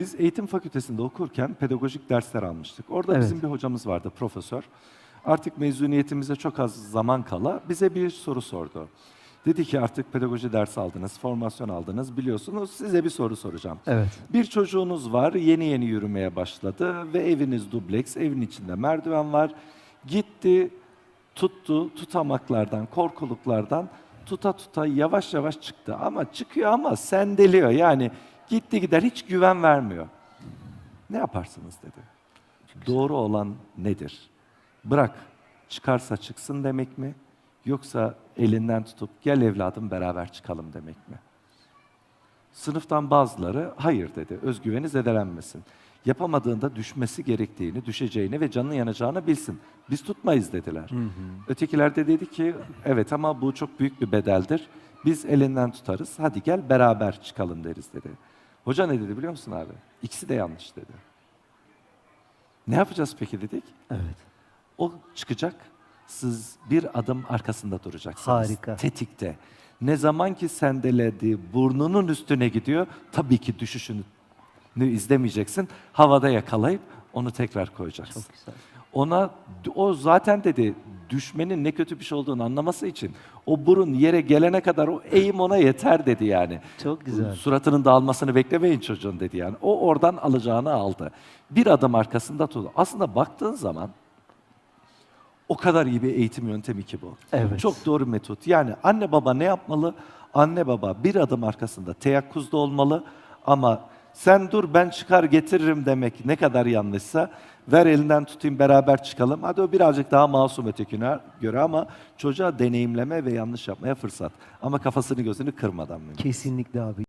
Biz eğitim fakültesinde okurken pedagojik dersler almıştık. Orada Evet. bizim bir hocamız vardı, profesör. Artık mezuniyetimize çok az zaman kala bize bir soru sordu. Dedi ki artık pedagoji dersi aldınız, formasyon aldınız biliyorsunuz size bir soru soracağım. Evet. Bir çocuğunuz var, yeni yeni yürümeye başladı ve eviniz dubleks, evin içinde merdiven var. Gitti, tuttu, tutamaklardan, korkuluklardan tuta tuta yavaş yavaş çıktı. Ama çıkıyor ama sendeliyor. Yani gitti gider hiç güven vermiyor. Ne yaparsınız dedi. Doğru olan nedir? Bırak çıkarsa çıksın demek mi? Yoksa elinden tutup gel evladım beraber çıkalım demek mi? Sınıftan bazıları hayır dedi. Özgüveni zedelenmesin. Yapamadığında düşmesi gerektiğini, düşeceğini ve canının yanacağını bilsin. Biz tutmayız dediler. Ötekiler de dedi ki evet ama bu çok büyük bir bedeldir. Biz elinden tutarız. Hadi gel beraber çıkalım deriz dedi. Hoca ne dedi biliyor musun abi? İkisi de yanlış dedi. Ne yapacağız peki dedik. Evet. O çıkacak. Siz bir adım arkasında duracaksınız. Harika. Tetikte. Ne zaman ki sendeledi, burnunun üstüne gidiyor, tabii ki düşüşünü izlemeyeceksin. Havada yakalayıp onu tekrar koyacaksın. Çok güzel. Ona o zaten dedi düşmenin ne kötü bir şey olduğunu anlaması için o burun yere gelene kadar o eğim ona yeter dedi yani. Çok güzel. Suratının dağılmasını beklemeyin çocuğun dedi yani. O oradan alacağını aldı. Bir adım arkasında tut. Aslında baktığın zaman o kadar iyi bir eğitim yöntemi ki bu. Evet. Çok doğru metot. Yani anne baba ne yapmalı? Anne baba bir adım arkasında teyakkuzda olmalı ama sen dur ben çıkar getiririm demek ne kadar yanlışsa ver elinden tutayım beraber çıkalım. Hadi o birazcık daha masum ötekine göre ama çocuğa deneyimleme ve yanlış yapmaya fırsat. Ama kafasını gözünü kırmadan mümkün. Kesinlikle abi.